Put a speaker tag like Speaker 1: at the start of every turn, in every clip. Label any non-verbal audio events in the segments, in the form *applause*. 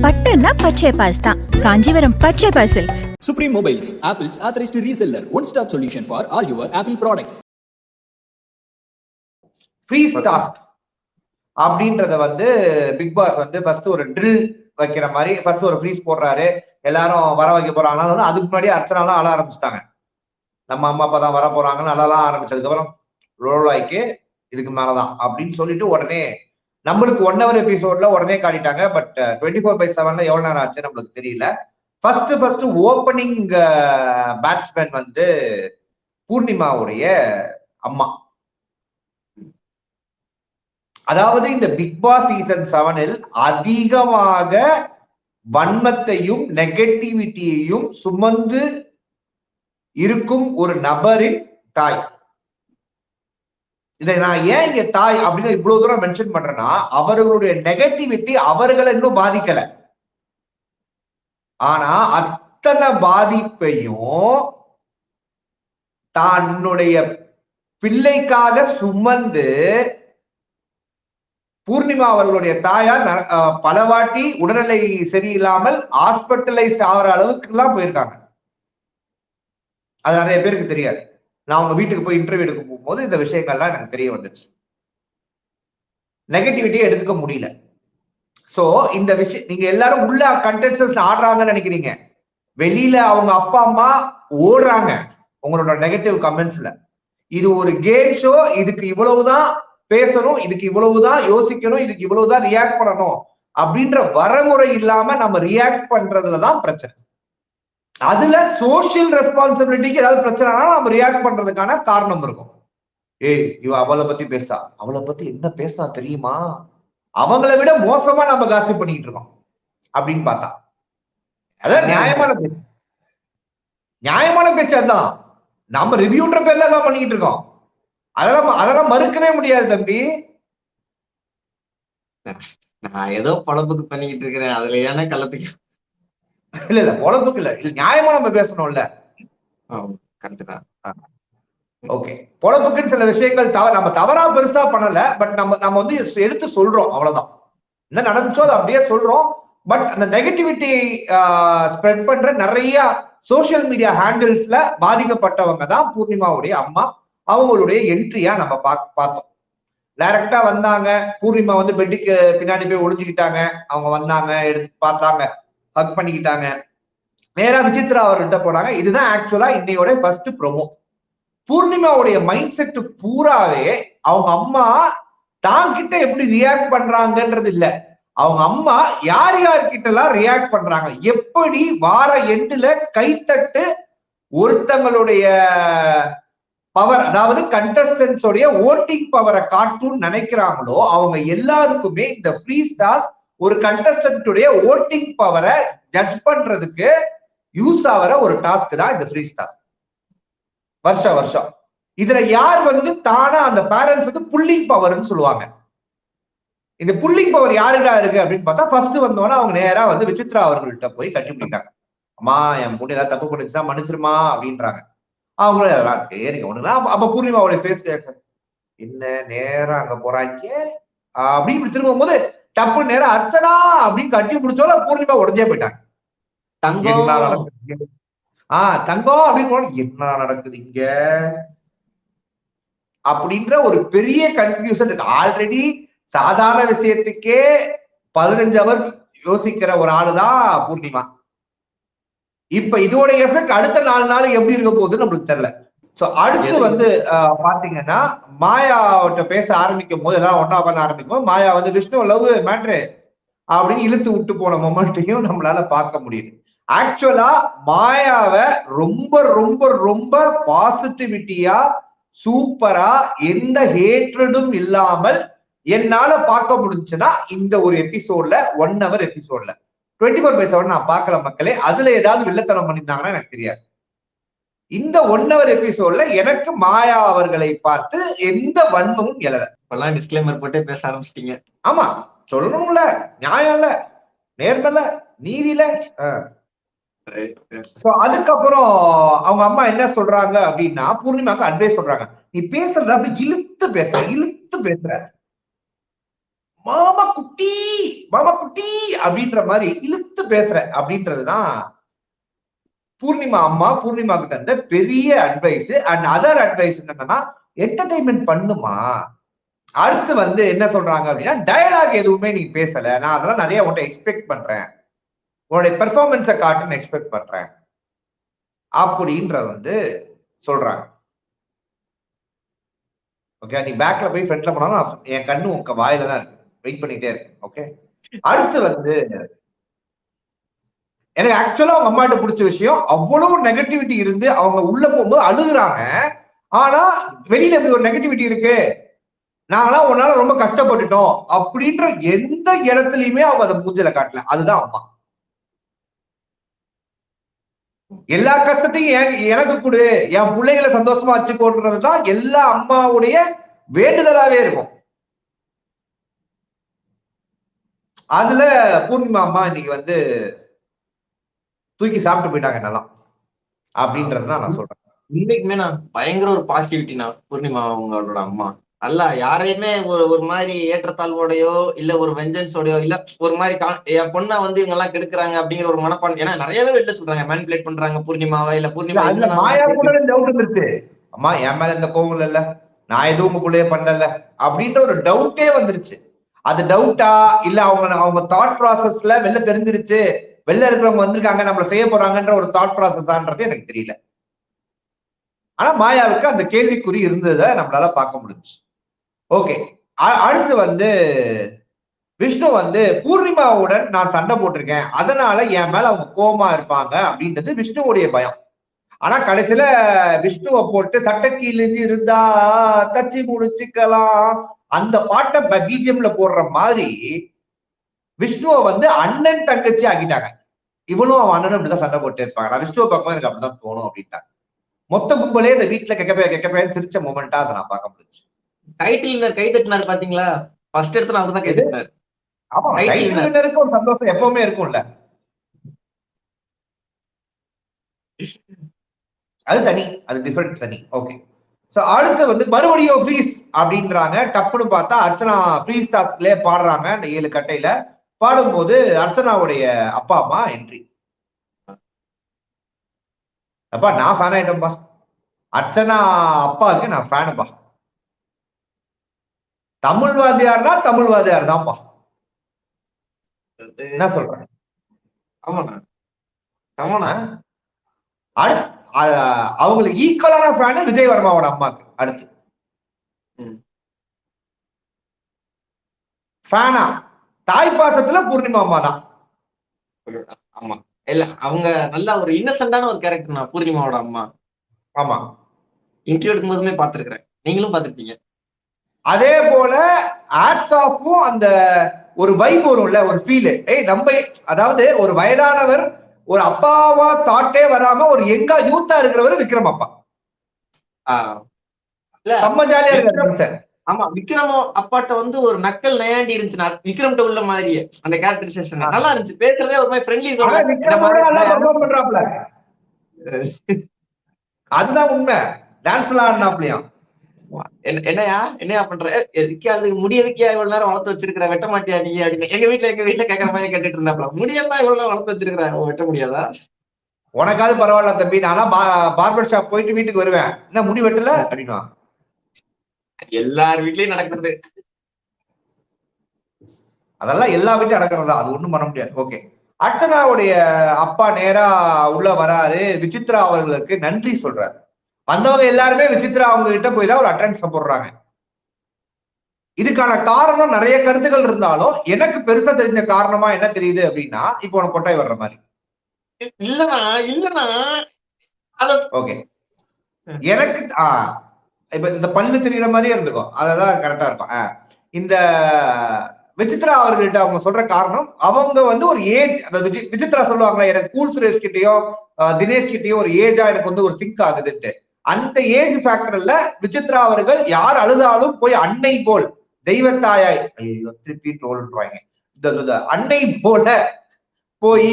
Speaker 1: பட்டுன்னா பச்சை பாஸ் தான். Kanchipuram Pachaiyappas silks
Speaker 2: Supreme Mobiles, Apple's authorized reseller, one-stop solution for all your Apple products.
Speaker 3: Freeze task அப்படின்றத வந்து Bigg Boss வந்து first ஒரு drill வைக்கிற மாதிரி ஃபர்ஸ்ட் ஒரு ஃப்ரீஸ் போடுறாரு. எல்லாரும் வர வைக்க போறாங்கன்னா அதுக்கு முன்னாடி அர்ச்சனாலாம் அழ ஆரம்பிச்சிட்டாங்க. நம்ம அம்மா அப்பா தான் வர போறாங்கன்னு அழலாம் ஆரம்பிச்சதுக்கு அப்புறம் ரோலாய்க்கு இதுக்கு மேலதான் அப்படின்னு சொல்லிட்டு உடனே நம்மளுக்கு ஒன் ஹவர் எபிசோட்ல உடனே காட்டிட்டாங்க பட் டுவெண்ட்டி ஃபோர் பை செவன்ல எவ்வளவு நேரம் ஆச்சு நம்மளுக்கு தெரியல. ஃபர்ஸ்ட் ஃபர்ஸ்ட் ஓப்பனிங் பேட்ஸ்மேன் வந்து பூர்ணிமாவுடைய அம்மா. அதாவது இந்த பிக் பாஸ் சீசன் செவனில் அதிகமாக வன்மத்தையும் நெகட்டிவிட்டியையும் சுமந்து இருக்கும் ஒரு நபரின் தாய். இதை நான் ஏன் இங்க தாய் அப்படின்னு இவ்வளவு தூரம் மென்ஷன் பண்றேன்னா அவர்களுடைய நெகட்டிவிட்டி அவர்களை இன்னும் பாதிக்கல. ஆனா அத்தனை பாதிப்பையும் தன்னுடைய பிள்ளைக்காக சுமந்து பூர்ணிமா அவர்களுடைய தாயார் பலவாட்டி உடல்நிலை சரியில்லாமல் ஹாஸ்பிட்டலைஸ்ட் ஆகிற அளவுக்கு எல்லாம் போயிருக்காங்க. அது நிறைய பேருக்கு தெரியாது. நான் அவங்க வீட்டுக்கு போய் இன்டர்வியூ போது இந்த விஷயங்கள்லாம் எனக்கு தெரிய வந்துச்சு. நெகட்டிவிட்டியை எடுத்துக்க முடியல. சோ இந்த விஷயம் நீங்க எல்லாரும் உள்ள கண்டென்சன்ஸ் ஆடுறாங்கன்னு நினைக்கிறீங்க. வெளியில அவங்க அப்பா அம்மா ஓடுறாங்க உங்களோட நெகட்டிவ் கமெண்ட்ஸ்ல இது ஒரு கேம் ஷோ இதுக்கு இவ்வளவுதான் பேசணும் இதுக்கு இவ்வளவுதான் யோசிக்கணும் இதுக்கு இவ்வளவுதான் ரியாக்ட் பண்ணணும் அப்படின்ற வரமுறை இல்லாம நம்ம ரியாக்ட் பண்றதுலதான் பிரச்சனை. அதுல சோஷியல் ரெஸ்பான்சிபிலிட்டிக்கு ஏதாவது பிரச்சனைனா நம்ம ரியாக்ட் பண்றதுக்கான காரணம் இருக்கும். ஏய் இவ அவளை பத்தி பேசா. அவளை பத்தி என்ன பேசா தெரியுமா? அவங்கள விட மோசமா நம்ம காசி பண்ணிட்டு இருக்கோம். அப்படின்னு பார்த்தா. அதான் நியாயமான பேச்சு. நியாயமான பேச்சு அதான் நம்ம ரிவ்யூன்ற பேர்ல எல்லாம் பண்ணிக்கிட்டு இருக்கோம். அதெல்லாம் அதெல்லாம் மறுக்கவே முடியாது தம்பி.
Speaker 4: நான் ஏதோ பொழப்புக்கு பண்ணிக்கிட்டு இருக்கிறேன். அதுல ஏன்னா கள்ளத்துக்கு
Speaker 3: இல்ல இல்ல பொழப்புக்கு இல்ல. இல்ல நியாயமா நம்ம பேசணும்ல.
Speaker 4: கரெக்ட் தான்.
Speaker 3: ஓகே பொழப்புக்குன்னு சில விஷயங்கள் தவ நம்ம தவறா பெருசா பண்ணல பட் நம்ம நம்ம வந்து எடுத்து சொல்றோம் அவ்வளவுதான். என்ன நடந்துச்சோ அதை அப்படியே சொல்றோம். பட் அந்த நெகட்டிவிட்டி ஸ்ப்ரெட் பண்ற நிறைய சோஷியல் மீடியா ஹேண்டில்ஸ்ல பாதிக்கப்பட்டவங்க தான் பூர்ணிமாவுடைய அம்மா. அவங்களுடைய என்ட்ரியா நம்ம பா- பார்த்தோம். டைரக்டா வந்தாங்க. பூர்ணிமா வந்து பெட்டுக்கு பின்னாடி போய் ஒளிஞ்சுக்கிட்டாங்க. அவங்க வந்தாங்க எடுத்து பார்த்தாங்க ஹக் பண்ணிக்கிட்டாங்க. நேரா விசித்ரா அவர்கிட்ட போனாங்க. இதுதான் ஆக்சுவலா இன்னையோட ஃபர்ஸ்ட் ப்ரொமோ பூர்ணிமாவுடைய மைண்ட் செட் பூராவே அவங்க அம்மா தான் கிட்ட எப்படி ரியாக்ட் பண்றாங்கன்றது இல்ல. அவங்க அம்மா யார் யார்கிட்ட எல்லாம் ரியாக்ட் பண்றாங்க? எப்படி வார எண்டுல கைத்தட்டு ஒருத்தங்களுடைய பவர் அதாவது contestants உடைய ஓட்டிங் பவரை காட்டும்னு நினைக்கிறாங்களோ அவங்க எல்லாருக்குமே இந்த ஃப்ரீ ஸ்டார்ஸ் ஒரு கண்டஸ்டன்ட்டுடைய ஓட்டிங் பவரை ஜட்ஜ் பண்றதுக்கு யூஸ் ஆகிற ஒரு டாஸ்க் தான் இந்த ஃப்ரீ ஸ்டார்ஸ் வருஷம் வருஷம் இதுல யார் வந்து தானா அந்த பேரண்ட்ஸ் வந்து புல்லிங் பவர்னு சொல்லுவாங்க. இந்த புல்லிங் பவர் யாருடா இருக்கு அப்படின்னு பார்த்தா ஃபர்ஸ்ட் வந்தோன்னா அவங்க நேரா வந்து விசித்ரா அவர்கள்ட்ட போய் கட்டி பிடிக்காங்க அம்மா என் பொண்ணு ஏதாவது தப்பு பண்ணிச்சுன்னா மன்னிச்சிருமா அப்படின்றாங்க. அவங்களும் எல்லாம் சரிங்க ஒண்ணுங்களா அப்ப பூர்ணிமாவுடைய ஃபேஸ் என்ன நேரா அங்க போறாங்க அப்படின்னு இப்படி திரும்பும் போது டப்பு நேரம் அர்ச்சனா! அப்படின்னு கட்டி பிடிச்சோல பூர்ணிமா உடஞ்சே போயிட்டாங்க.
Speaker 4: தங்கம்?
Speaker 3: ஆஹ் தங்கம் அப்படின்னு என்ன நடக்குது இங்க? அப்படின்ற ஒரு பெரிய கன்ஃபியூஷன் இருக்கு. ஆல்ரெடி சாதாரண விஷயத்துக்கே பதினஞ்சு அவர் யோசிக்கிற ஒரு ஆளுதான் பூர்ணிமா. இப்ப இதோட எஃபெக்ட் அடுத்த நாலு நாள் எப்படி இருக்க போகுதுன்னு நம்மளுக்கு தெரியல. சோ அடுத்து? வந்து பாத்தீங்கன்னா மாயாவிட்ட பேச ஆரம்பிக்கும் போது எல்லாம் ஒன்னா உட்காந்து ஆரம்பிக்கும். மாயா வந்து விஷ்ணு லவ் மேட்ரு அப்படின்னு இழுத்து விட்டு போன மொமெண்ட்டையும் நம்மளால பார்க்க முடியுது. ஆக்சுவலா மாயாவை ரொம்ப ரொம்ப ரொம்ப பாசிட்டிவிட்டியா சூப்பரா எந்த ஹேட்ரடும் இல்லாமல் என்னால பார்க்க முடிஞ்சுன்னா இந்த ஒரு எபிசோட்ல ஒன் ஹவர் எபிசோட்ல டுவெண்ட்டி ஃபோர் பை செவன் நான் பார்க்கல மக்களே அதுல ஏதாவது வில்லத்தனம் பண்ணியிருந்தாங்கன்னா எனக்கு தெரியாது. இந்த ஒன் ஹவர் எபிசோட்ல எனக்கு மாயா அவர்களை பார்த்து எந்த வன்மமும் எழல.
Speaker 4: இப்பெல்லாம் டிஸ்க்ளைமர் போட்டே பேச ஆரம்பிச்சிட்டீங்க.
Speaker 3: ஆமா சொல்லணும்ல நியாயம் இல்ல நேர்மல்ல நீதியில சோ அதுக்கப்புறம் அவங்க அம்மா என்ன சொல்றாங்க அப்படின்னா பூர்ணிமாக்கு அட்வைஸ் சொல்றாங்க. நீ பேசுறத அப்படி இழுத்து பேசுற இழுத்து பேசுற. மாமா குட்டி மாமா குட்டி அப்படின்ற மாதிரி இழுத்து பேசுற அப்படின்றதுதான் பூர்ணிமா அம்மா பூர்ணிமாக்கு தந்த பெரிய அட்வைஸ் அண்ட் அதர் அட்வைஸ் என்னன்னா என்டர்டைன்மெண்ட் பண்ணுமா? அடுத்து வந்து என்ன சொல்றாங்க அப்படின்னா டயலாக் எதுவுமே நீ பேசல. நான் அதெல்லாம் நிறைய உன்ட்ட எக்ஸ்பெக்ட் பண்றேன். உன்னுடைய பெர்ஃபார்மன்ஸை காட்டுன்னு எக்ஸ்பெக்ட் பண்றேன். அப்படின்றத வந்து சொல்றாங்க. ஓகே நீ பேக்ல போய் ஃப்ரண்ட்ல போனாலும் என் கண்ணு உங்க வாயில தான் இருக்கு. வெயிட் பண்ணிட்டே இருக்கு ஓகே அடுத்து வந்து எனக்கு ஆக்சுவலா அவங்க அம்மாட்ட பிடிச்ச விஷயம் அவ்வளவு நெகட்டிவிட்டி இருந்து அவங்க உள்ள போகும்போது அழுகுறாங்க. ஆனா வெளியில இப்படி ஒரு நெகட்டிவிட்டி இருக்கு? நாங்களாம் உன்னால ரொம்ப கஷ்டப்பட்டுட்டோம். அப்படின்ற எந்த இடத்துலயுமே அவங்க அதை மூஞ்சில காட்டல. அதுதான் அம்மா. எல்லா கஷ்டத்தையும் எனக்கு கொடு என் பிள்ளைகளை சந்தோஷமா வச்சுக்கோன்றதுதான் எல்லா அம்மாவுடைய வேண்டுதலாவே இருக்கும் அதுல பூர்ணிமா அம்மா இன்னைக்கு வந்து தூக்கி சாப்பிட்டு போயிட்டாங்க என்னெல்லாம் அப்படின்றதுதான் நான் சொல்றேன்
Speaker 4: இன்னைக்குமே நான் பயங்கர ஒரு பாசிட்டிவிட்டினா பூர்ணிமா அவங்களோட அம்மா அல்ல யாரையுமே ஒரு ஒரு மாதிரி ஏற்றத்தாழ்வோடையோ இல்ல ஒரு வெஞ்சன்ஸோடயோ இல்ல ஒரு மாதிரி என் பொண்ணை வந்து இவங்க எல்லாம் கெடுக்குறாங்க அப்படிங்கிற ஒரு மனப்பான் ஏன்னா நிறைய பேர் வெளில சொல்றாங்க மேனிபுலேட் பண்றாங்க பூர்ணிமாவை இல்ல பூர்ணிமா
Speaker 3: மாயா கூட டவுட் இருந்துச்சு அம்மா என் மேல இந்த கோவம் இல்ல. நான் எதுவும் உங்க பிள்ளைய பண்ணல. அப்படின்ற ஒரு டவுட்டே வந்துருச்சு. அது டவுட்டா இல்ல அவங்க அவங்க தாட் ப்ராசஸ்ல வெளில தெரிஞ்சிருச்சு. வெளில இருக்கிறவங்க வந்திருக்காங்க நம்மள செய்ய போறாங்கன்ற ஒரு தாட் ப்ராசஸான்றது எனக்கு தெரியல. ஆனா மாயாவுக்கு அந்த கேள்விக்குறி இருந்ததை நம்மளால பார்க்க முடிஞ்சுச்சு. ஓகே அடுத்து வந்து விஷ்ணு வந்து பூர்ணிமாவுடன் நான் சண்டை போட்டிருக்கேன் அதனால என் மேல அவங்க கோமா இருப்பாங்க அப்படின்றது விஷ்ணுவுடைய பயம் ஆனா கடைசியில விஷ்ணுவை போட்டு சட்டக்கீழிஞ்சு இருந்தா தச்சு முடிச்சுக்கலாம் அந்த பாட்டை பிஜிஎம்ல போடுற மாதிரி விஷ்ணுவை வந்து அண்ணன் தங்கச்சி ஆக்கிட்டாங்க இவனும் அவன் அண்ணனும் அப்படிதான் சண்டை போட்டு இருப்பாங்க நான் விஷ்ணுவை பார்க்கும்போது எனக்கு அப்படிதான் தோணும் அப்படின்ட்டாங்க மொத்த கும்பலே இந்த வீட்டுல கெக்கப்பே கெக்கப்பேன்னு சிரிச்ச மூமெண்டா அதை நான் பார்க்க முடிஞ்சு
Speaker 4: டைட்டில் கை தட்டினாரு பாத்தீங்களா? ஃபர்ஸ்ட் இடத்துல அவர் தான் கை தட்டினாரு.
Speaker 3: ஆமா டைட்டில் ஒரு சந்தோஷம் எப்பவுமே இருக்கும்ல. அது தனி அது டிஃபரெண்ட் தனி. ஓகே சோ அடுத்து வந்து மறுபடியும் ஃப்ரீஸ் அப்படின்றாங்க. டப்புன்னு பார்த்தா அர்ச்சனா ஃப்ரீஸ் டாஸ்க்லயே பாடுறாங்க அந்த ஏழு கட்டையில. பாடும்போது அர்ச்சனாவுடைய அப்பா அம்மா என்ட்ரி அப்பா நான் ஃபேன் ஆயிட்டேன்பா. அர்ச்சனா அப்பாவுக்கு நான் ஃபேனுப்பா தமிழ் வாத்தியார்னா தமிழ் வாத்தியார் தான்ப்பா என்ன சொல்றேன் அவங்களுக்கு ஈக்குவலான ஃபேன் விஜய் வர்மாவோட அம்மாக்கு அடுத்து. ஃபேனா தாய் பாசத்துல பூர்ணிமா அம்மா தான்
Speaker 4: ஆமா. இல்ல அவங்க நல்ல ஒரு இன்னசென்டான ஒரு கேரக்டர் பூர்ணிமாவோட அம்மா.
Speaker 3: ஆமா.
Speaker 4: இன்டர்வியூ எடுக்கும்போதுமே பார்த்திருக்கிறேன். நீங்களும் பார்த்திருப்பீங்க.
Speaker 3: அதே போல ஆட்ஸ் ஆஃபும் அந்த ஒரு வைப் வரும்ல ஒரு ஃபீல் ஏய் நம்ம அதாவது ஒரு வயதானவர் ஒரு அப்பாவா தாட்டே வராம ஒரு எங்கா யூத்தா இருக்கிறவர் விக்ரம் அப்பா. செம்ம ஜாலியா இருக்காரு சார்
Speaker 4: ஆமா விக்ரம் அப்பாட்ட வந்து ஒரு நக்கல் நயாண்டி இருந்துச்சு நான் விக்ரம்ட்ட உள்ள மாதிரியே அந்த கேரக்டரைசேஷன் நல்லா இருந்துச்சு பேசுறதே ஒரு மாதிரி ஃப்ரெண்ட்லி *laughs*
Speaker 3: அதுதான் உண்மை. டான்ஸ் எல்லாம் ஆடினாப்லயாம்
Speaker 4: என்னையா? என்னையா பண்ற? எதுக்கே அது முடி எதுக்கே இவ்வளவு நேரம் வளர்த்து வச்சிருக்கிற? வெட்ட மாட்டியா நீ? அப்படின்னு எங்க வீட்டுல எங்க வீட்டுல கேட்கற மாதிரி கேட்டுட்டு இருந்தாப்ல. முடியெல்லாம் இவ்வளவு வளர்த்து வச்சிருக்கிற? வெட்ட முடியாதா?
Speaker 3: உனக்காவது பரவாயில்ல தம்பி. நான்லாம் பார்பர் ஷாப் போயிட்டு வீட்டுக்கு வருவேன். என்ன முடி வெட்டல? அப்படின்னா.
Speaker 4: எல்லார் வீட்லயும் நடக்கிறது.
Speaker 3: அதெல்லாம் எல்லா வீட்லயும் நடக்கிறதா அது ஒண்ணும் பண்ண முடியாது. ஓகே. அர்ச்சனாவுடைய அப்பா நேரா உள்ள வராரு. விசித்ரா அவர்களுக்கு நன்றி சொல்றாரு. வந்தவங்க எல்லாருமே விசித்ரா அவங்க கிட்ட போய் தான் ஒரு அட்டன்ஸ் போடுறாங்க. இதுக்கான காரணம் நிறைய கருத்துக்கள் இருந்தாலும் எனக்கு பெருசா தெரிஞ்ச காரணமா என்ன தெரியுது அப்படின்னா இப்போ உனக்கு கொட்டாய் வர்ற மாதிரி.
Speaker 4: இல்லனா இல்லனா
Speaker 3: ஓகே எனக்கு ஆ இப்ப இந்த பல்லு தெரியுற மாதிரியே இருந்துக்கும் அததான் கரெக்டா இருக்கும். இந்த விசித்ரா அவர்கள்ட்ட அவங்க சொல்ற காரணம் அவங்க வந்து ஒரு ஏஜ் அந்த விஜி- விசித்ரா சொல்லுவாங்களா எனக்கு கூல் சுரேஷ் கிட்டயோ தினேஷ் கிட்டயோ ஒரு ஏஜா எனக்கு வந்து ஒரு சிங்க் ஆகுதுன்ட்டு. அந்த ஏஜ் ஃபேக்டர்ல விசித்ரா அவர்கள் யார் அழுதாலும் போய் அன்னை போல் தெய்வத்தாயாய் ஐயோ திருப்பி ட்ரோல்றாங்க இந்த அன்னை போல போய்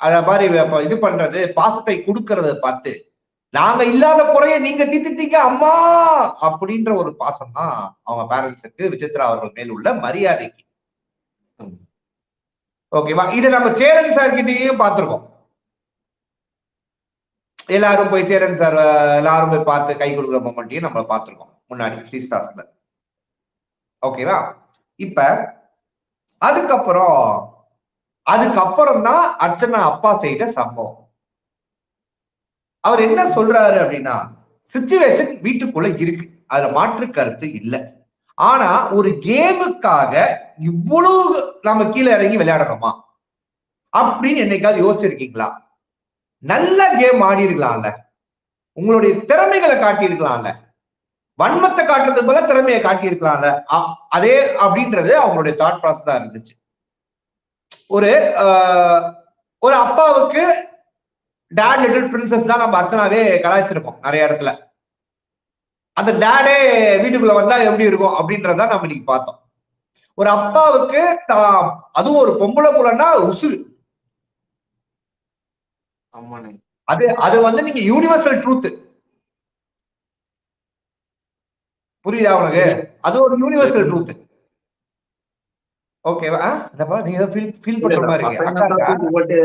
Speaker 3: அத மாதிரி இது பண்றது பாசத்தை கொடுக்கறத பார்த்து நாங்க இல்லாத குறைய நீங்க தீத்துட்டீங்க அம்மா! அப்படின்ற ஒரு பாசம் தான் அவங்க பேரண்ட்ஸுக்கு விசித்ரா அவர்கள் மேல் உள்ள மரியாதைக்கு. ஓகேவா? இதை நம்ம சேரன் சார் கிட்டேயும் பார்த்திருக்கோம். எல்லாரும் போய் சேரன் சார் எல்லாரும் போய் பார்த்து கை கொடுக்குற மொமெண்ட்டையும் நம்ம பார்த்துருக்கோம். முன்னாடி ஸ்ரீ ஸ்டார்ஸ்ல ஓகேவா இப்ப அதுக்கப்புறம் அதுக்கப்புறம் தான் அர்ச்சனா அப்பா செய்த சம்பவம். அவர் என்ன சொல்றாரு அப்படின்னா சுச்சுவேஷன் வீட்டுக்குள்ள இருக்கு. அதுல மாற்று கருத்து இல்லை. ஆனா ஒரு கேமுக்காக இவ்வளவு நம்ம கீழே இறங்கி விளையாடணுமா? அப்படின்னு என்னைக்காவது யோசிச்சிருக்கீங்களா? நல்ல கேம் ஆடி இருக்கலாம்ல உங்களுடைய திறமைகளை காட்டியிருக்கலாம்ல. வன்மத்தை காட்டுறதுக்கு போல திறமையை காட்டியிருக்கலாம்ல. அதே அப்படின்றது அவங்களுடைய தாட் ப்ராசஸா தான் இருந்துச்சு. ஒரு ஒரு அப்பாவுக்கு டேட் லிட்டில் பிரின்சஸ் தான் நம்ம அர்ச்சனாவே கலாய்ச்சிருக்கோம் நிறைய இடத்துல. அந்த டேடே வீட்டுக்குள்ள வந்தா எப்படி இருக்கும் அப்படின்றத நம்ம இன்னைக்கு பார்த்தோம். ஒரு அப்பாவுக்கு தான் அதுவும் ஒரு பொம்பளை புலன்னா உசுறு. அது அது வந்து நீங்க யூனிவர்சல் ட்ரூத் புரியுதா உனக்கு? அது ஒரு யூனிவர்சல் ட்ரூத் ஓகேவா என்னப்பா நீங்க ஃபீல் ஃபீல் பண்ற மாதிரி
Speaker 4: போட்டு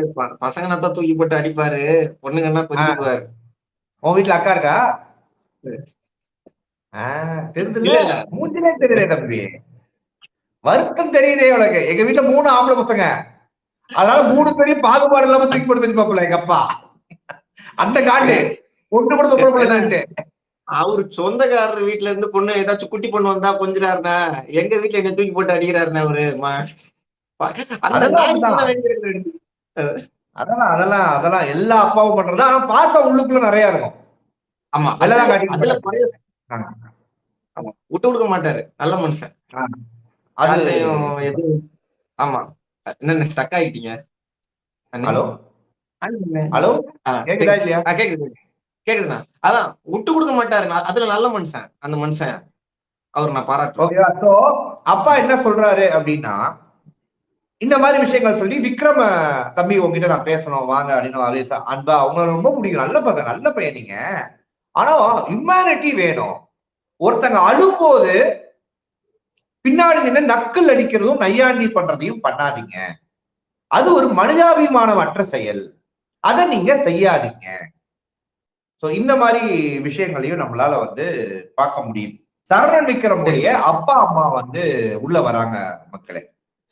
Speaker 4: பசங்க தான் தூக்கி போட்டு அடிப்பாரு பொண்ணுங்கன்னா கொஞ்சுவாரு
Speaker 3: உன் வீட்டுல அக்கா இருக்கா?
Speaker 4: இல்ல.
Speaker 3: மூஞ்சிலே தெரியுதே தம்பி. வருத்தம் தெரியுதே உனக்கு. எங்க வீட்டுல மூணு ஆம்பளை பசங்க. அதனால மூணு பேரையும் பாகுபாடு இல்லாம தூக்கி போட்டு வச்சு பாப்பல எங்க அப்பா. அந்த காண்டு ஒன்று கூட தொப்பை போடலான்ட்டு
Speaker 4: அவரு சொந்தக்காரர் வீட்டுல இருந்து பொண்ணு ஏதாச்சும் குட்டி பொண்ணு வந்தா கொஞ்சிறாருண்ணா எங்க வீட்டுல என்ன தூக்கி போட்டு அடிக்கிறாருண்ணா அவரு.
Speaker 3: அதெல்லாம். அதெல்லாம். அதெல்லாம் எல்லா அப்பாவும் பண்றது ஆனா பாசம் உள்ளுக்குள்ள நிறைய இருக்கும்.
Speaker 4: ஆமா.
Speaker 3: அதெல்லாம்.
Speaker 4: ஆமா விட்டு கொடுக்க மாட்டாரு. நல்ல மனுஷன்.
Speaker 3: அது
Speaker 4: எதுவும் ஆமா. என்ன ஸ்டக் ஆயிட்டீங்க.
Speaker 3: ஹலோ. ஹலோ
Speaker 4: ஆ,
Speaker 3: கேக்குதா இல்லையா?
Speaker 4: கேக்குது கேக்குதுண்ணா. அதான் விட்டு கொடுக்க மாட்டாரு. அதுல நல்ல மனுஷன் அந்த மனுஷன். அவர் நான் பாராட்டுறேன்.
Speaker 3: அப்பா என்ன சொல்றாரு அப்படின்னா இந்த மாதிரி விஷயங்கள் சொல்லி விக்ரம தம்பி உங்ககிட்ட நான் பேசணும் வாங்க அப்படின்னு அன்பா உங்களை ரொம்ப பிடிக்கும். நல்ல பையன் நல்ல பையன் நீங்க. ஆனா ஹியூமனிட்டி வேணும். ஒருத்தங்க அழும்போது பின்னாடி நின்று நக்கல் அடிக்கிறதும் நையாண்டி பண்றதையும் பண்ணாதீங்க. அது ஒரு மனிதாபிமானமற்ற செயல். அதை நீங்க செய்யாதீங்க. சோ இந்த மாதிரி விஷயங்களையும் நம்மளால வந்து பார்க்க முடியும் சரவணன் விக்ரமுடைய அப்பா அம்மா வந்து உள்ள வராங்க மக்களே.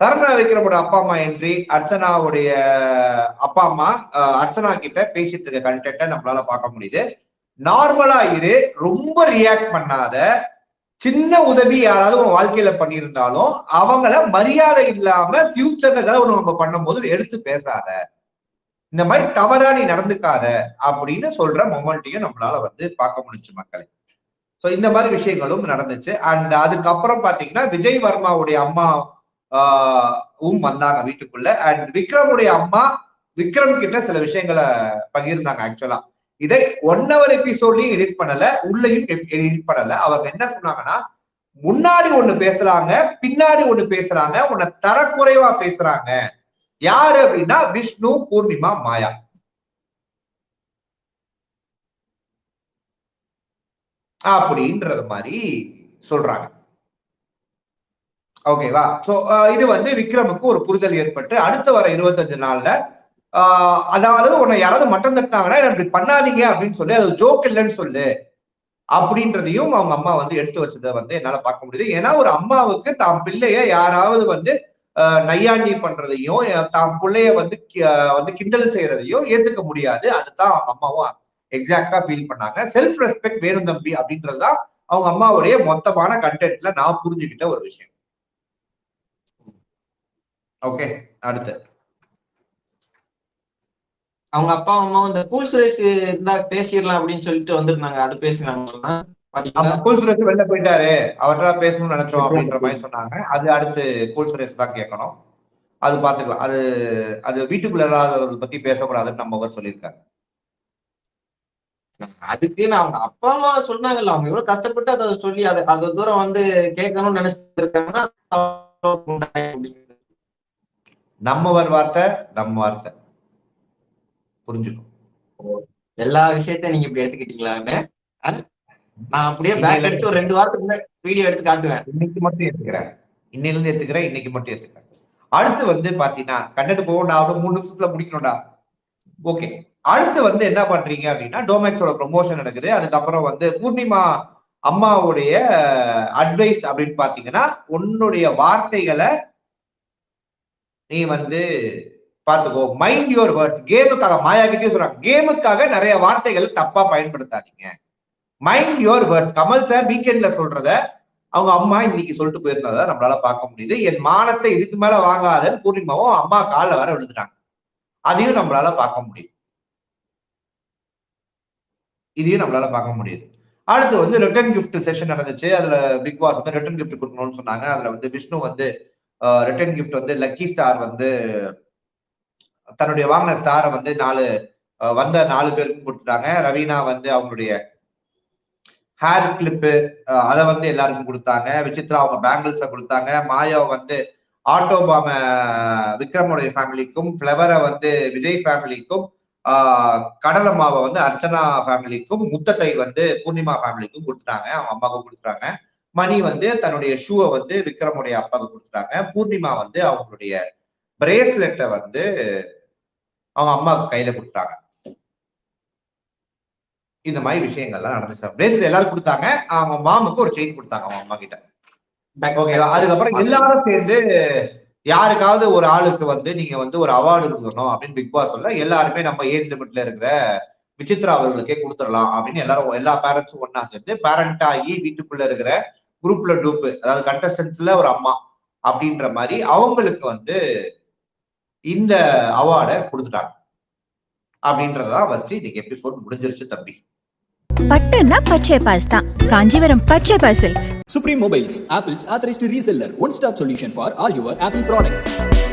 Speaker 3: சரவண விக்ரமோட அப்பா அம்மா என்றி அர்ச்சனாவுடைய அப்பா அம்மா அர்ச்சனா கிட்ட பேசிட்டு இருக்க கண்டென்ட்டை நம்மளால பார்க்க முடியுது. நார்மலா இரு ரொம்ப ரியாக்ட் பண்ணாத சின்ன உதவி யாராவது உன் வாழ்க்கையில பண்ணியிருந்தாலும் அவங்கள மரியாதை இல்லாம ஃபியூச்சர்ல ஏதாவது ஒண்ணு நம்ம பண்ணும்போது எடுத்து பேசாத. இந்த மாதிரி தவறா நீ நடந்துக்காத அப்படின்னு சொல்ற மொமெண்ட்டையும் நம்மளால வந்து பார்க்க முடிஞ்சு மக்களை. ஸோ இந்த மாதிரி விஷயங்களும் நடந்துச்சு. அண்ட் அதுக்கப்புறம் பாத்தீங்கன்னா விஜய் வர்மாவுடைய அம்மா உம் வந்தாங்க வீட்டுக்குள்ள. அண்ட் விக்ரமுடைய அம்மா விக்ரம் கிட்ட சில விஷயங்களை பகிர்ந்தாங்க ஆக்சுவலா இதை ஒன் ஹவர் எபிசோட்லயும் எடிட் பண்ணல உள்ளயும் எடிட் பண்ணல. அவங்க என்ன சொன்னாங்கன்னா முன்னாடி ஒண்ணு பேசுறாங்க பின்னாடி ஒண்ணு பேசுறாங்க உன்னை தரக்குறைவா பேசுறாங்க. யாரு அப்படின்னா விஷ்ணு பூர்ணிமா மாயா. அப்படின்றது மாதிரி சொல்றாங்க. ஓகேவா சோ இது வந்து விக்ரமுக்கு ஒரு புரிதல் ஏற்பட்டு அடுத்த வர இருபத்தஞ்சு நாள்ல அதாவது உன்னை யாராவது மட்டம் தட்டினாங்கன்னா இதை இப்படி பண்ணாதீங்க அப்படின்னு சொல்லி. அது ஜோக் இல்லைன்னு சொல்லு. அப்படின்றதையும் அவங்க அம்மா வந்து எடுத்து வச்சதை வந்து என்னால பார்க்க முடியுது. ஏன்னா ஒரு அம்மாவுக்கு தாம் பிள்ளைய யாராவது வந்து நையாண்டி பண்றதையும் தாம் பிள்ளைய வந்து கி- வந்து கிண்டல் செய்யறதையும் ஏத்துக்க முடியாது. அதுதான் அவங்க அம்மாவும் எக்ஸாக்டா ஃபீல் பண்ணாங்க. செல்ஃப் ரெஸ்பெக்ட் வேணும் தம்பி அப்படின்றதுதான் அவங்க அம்மாவுடைய மொத்தமான கண்டென்ட்ல நான் புரிஞ்சுக்கிட்ட ஒரு விஷயம். ஓகே அடுத்து.
Speaker 4: அவங்க அப்பா அம்மா இந்த கூல் சுரேஷ் இருந்தா பேசிடலாம் அப்படின்னு சொல்லிட்டு வந்திருந்தாங்க. அது
Speaker 3: ஆமா கூல் சுரேஷ் வெளில போயிட்டாரு. அவர்கிட்ட பேசணும்னு நினைச்சோம் அப்படின்ற மாதிரி சொன்னாங்க. அது அடுத்து கூல் சுரேஷ் தான் கேட்கணும். அது பாத்துக்கலாம். அது அது வீட்டுக்குள்ள இல்லாதவரை பத்தி பேசக்கூடாதுன்னு நம்ம அவர் சொல்லியிருக்காரு.
Speaker 4: அதுக்கு நான் அவங்க அப்பா அம்மா சொன்னாங்கல்ல. அவங்க எவ்வளவு கஷ்டப்பட்டு அதை சொல்லி அதை அது தூரம் வந்து கேட்கணும்னு நினைச்சிட்டு இருக்காங்கன்னா அப்படிங்கிறது.
Speaker 3: நம்மவர் வார்த்தை நம்ம வார்த்தை. புரிஞ்சுக்கும்.
Speaker 4: எல்லா விஷயத்தையும் நீங்க இப்படி எடுத்துக்கிட்டீங்களான்னு? நான் அப்படியே பேக். அடிச்சு ஒரு ரெண்டு வாரத்துக்கு வீடியோ எடுத்து காட்டுவேன்.
Speaker 3: இன்னைக்கு மட்டும் ஏத்துக்கிறேன் இன்னையில இருந்து ஏத்துக்கிறேன் இன்னைக்கு மட்டும் ஏத்துக்கிறேன் அடுத்து வந்து பாத்தீங்கன்னா கண்டென்ட் போகண்டா அவனும் மூணு நிமிஷத்துல முடிக்கணும்டா. ஓகே. அடுத்து வந்து என்ன பண்றீங்க அப்படின்னா டோமேக்ஸோட ப்ரொமோஷன் நடக்குது. அதுக்கப்புறம் வந்து பூர்ணிமா அம்மாவுடைய அட்வைஸ் அப்படின்னு பாத்தீங்கன்னா உன்னுடைய வார்த்தைகளை நீ வந்து பார்த்துக்கோ மைண்ட் யுவர் வேர்ட்ஸ் கேமுக்காக மாயா கிட்டே சொல்றாங்க. கேமுக்காக நிறைய வார்த்தைகள் தப்பா பயன்படுத்தாதீங்க. Mind your words Kamal sir வீக்கெண்ட்ல சொல்றத அவங்க அம்மா இன்னைக்கு சொல்லிட்டு போயிருந்ததை நம்மளால பார்க்க முடியுது. என் மானத்தை இதுக்கு மேல வாங்காதன்னு பூர்ணிமாவும் அம்மா காலில் வர விழுந்துட்டாங்க. அதையும் நம்மளால பார்க்க முடியும் இதையும் நம்மளால பார்க்க முடியுது. அடுத்து வந்து ரிட்டர்ன் கிஃப்ட் செஷன் நடந்துச்சு. அதுல பிக் பாஸ் வந்து ரிட்டர்ன் கிஃப்ட் கொடுக்கணும்னு சொன்னாங்க. அதுல வந்து விஷ்ணு வந்து ரிட்டர்ன் கிஃப்ட் வந்து லக்கி ஸ்டார் வந்து தன்னுடைய வாங்கின ஸ்டாரை வந்து நாலு வந்த நாலு பேருக்கும் கொடுத்துட்டாங்க. ரவீனா வந்து அவங்களுடைய ஹேர் கிளிப்பு அதை வந்து எல்லாருக்கும் கொடுத்தாங்க. விசித்ரா அவங்க பேங்கிள்ஸை கொடுத்தாங்க. மாயா வந்து ஆட்டோபாம விக்ரமுடைய ஃபேமிலிக்கும் ஃப்ளவரை வந்து விஜய் ஃபேமிலிக்கும் கடலை கடலம்மாவை வந்து அர்ச்சனா ஃபேமிலிக்கும் முத்தத்தை வந்து பூர்ணிமா ஃபேமிலிக்கும் கொடுத்துட்டாங்க. அவங்க அம்மாவுக்கும் கொடுத்துட்டாங்க. மணி வந்து தன்னுடைய ஷூவை வந்து விக்ரமுடைய அப்பாவுக்கு கொடுத்துட்டாங்க. பூர்ணிமா வந்து அவங்களுடைய பிரேஸ்லெட்டை வந்து அவங்க அம்மாவுக்கு கையில கொடுத்துட்டாங்க இந்த மாதிரி விஷயங்கள்லாம் நடந்துச்சு பிரேஸ்லெட் எல்லாரும் கொடுத்தாங்க. அவங்க மாமுக்கு ஒரு செயின் கொடுத்தாங்க அவங்க அம்மா கிட்ட. ஓகேவா அதுக்கப்புறம் எல்லாரும் சேர்ந்து யாருக்காவது ஒரு ஆளுக்கு வந்து நீங்க வந்து ஒரு அவார்டு கொடுக்கணும் அப்படின்னு பிக் பாஸ் சொல்ல எல்லாருமே நம்ம ஏஜ் லிமிட்ல இருக்கிற விசித்ரா அவர்களுக்கே கொடுத்துடலாம் அப்படின்னு எல்லாரும் எல்லா பேரண்ட்ஸும் ஒண்ணா சேர்ந்து பேரண்ட் ஆகி வீட்டுக்குள்ள இருக்கிற குரூப்ல டூப் அதாவது கண்டஸ்டன்ஸ்ல ஒரு அம்மா அப்படின்ற மாதிரி அவங்களுக்கு வந்து இந்த அவார்டை கொடுத்துட்டாங்க அப்படின்றதான் வச்சு இன்னைக்கு எபிசோட் முடிஞ்சிருச்சு தம்பி
Speaker 1: பட்டுன்னா பச்சை பாஸ் தான் Kanchipuram Pachaiyappas
Speaker 2: Supreme Mobiles, Apple's authorized reseller. One stop solution for all your Apple products.